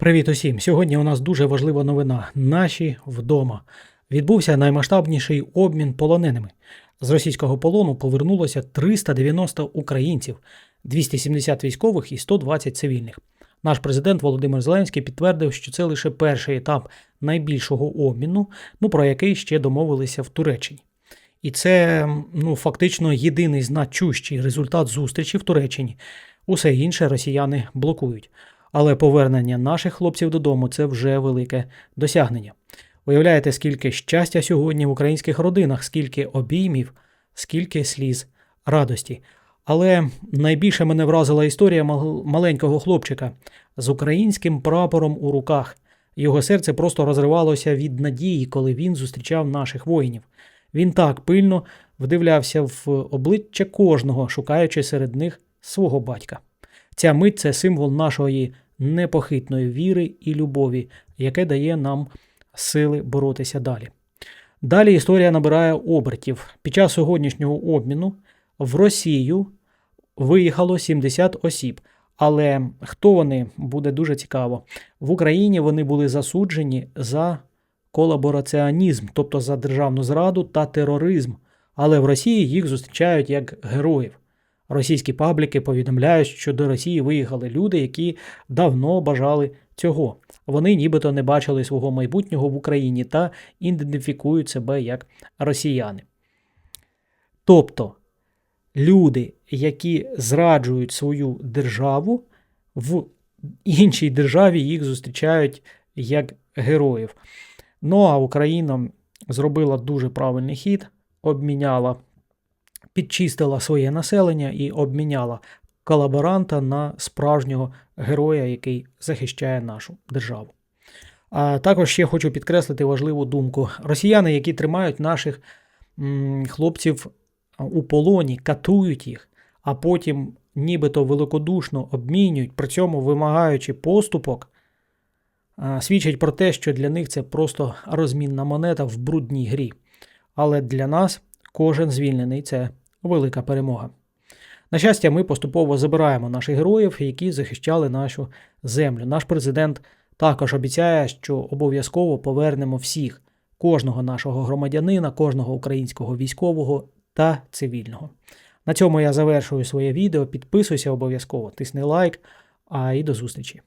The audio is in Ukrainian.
Привіт усім! Сьогодні у нас дуже важлива новина. Наші вдома. Відбувся наймасштабніший обмін полоненими. З російського полону повернулося 390 українців, 270 військових і 120 цивільних. Наш президент Володимир Зеленський підтвердив, що це лише перший етап найбільшого обміну, ну про який ще домовилися в Туреччині. І це ну, фактично єдиний значущий результат зустрічі в Туреччині. Усе інше росіяни блокують. Але повернення наших хлопців додому це вже велике досягнення. Уявляєте, скільки щастя сьогодні в українських родинах, скільки обіймів, скільки сліз радості. Але найбільше мене вразила історія маленького хлопчика з українським прапором у руках. Його серце просто розривалося від надії, коли він зустрічав наших воїнів. Він так пильно вдивлявся в обличчя кожного, шукаючи серед них свого батька. Ця мить це символ нашої непохитної віри і любові, яке дає нам сили боротися далі. Далі історія набирає обертів. Під час сьогоднішнього обміну в Росію виїхало 70 осіб. Але хто вони буде дуже цікаво. В Україні вони були засуджені за колабораціонізм, тобто за державну зраду та тероризм. Але в Росії їх зустрічають як героїв. Російські пабліки повідомляють, що до Росії виїхали люди, які давно бажали цього. Вони нібито не бачили свого майбутнього в Україні та ідентифікують себе як росіяни. Тобто люди, які зраджують свою державу, в іншій державі їх зустрічають як героїв. Ну а Україна зробила дуже правильний хід, обміняла підчистила своє населення і обміняла колаборанта на справжнього героя, який захищає нашу державу. А також ще хочу підкреслити важливу думку: росіяни, які тримають наших хлопців у полоні, катують їх, а потім нібито великодушно обмінюють, при цьому вимагаючи поступок, свідчить про те, що для них це просто розмінна монета в брудній грі. Але для нас кожен звільнений це велика перемога. На щастя, ми поступово забираємо наших героїв, які захищали нашу землю. Наш президент також обіцяє, що обов'язково повернемо всіх, кожного нашого громадянина, кожного українського військового та цивільного. На цьому я завершую своє відео. Підписуйся обов'язково, тисни лайк, а і до зустрічі.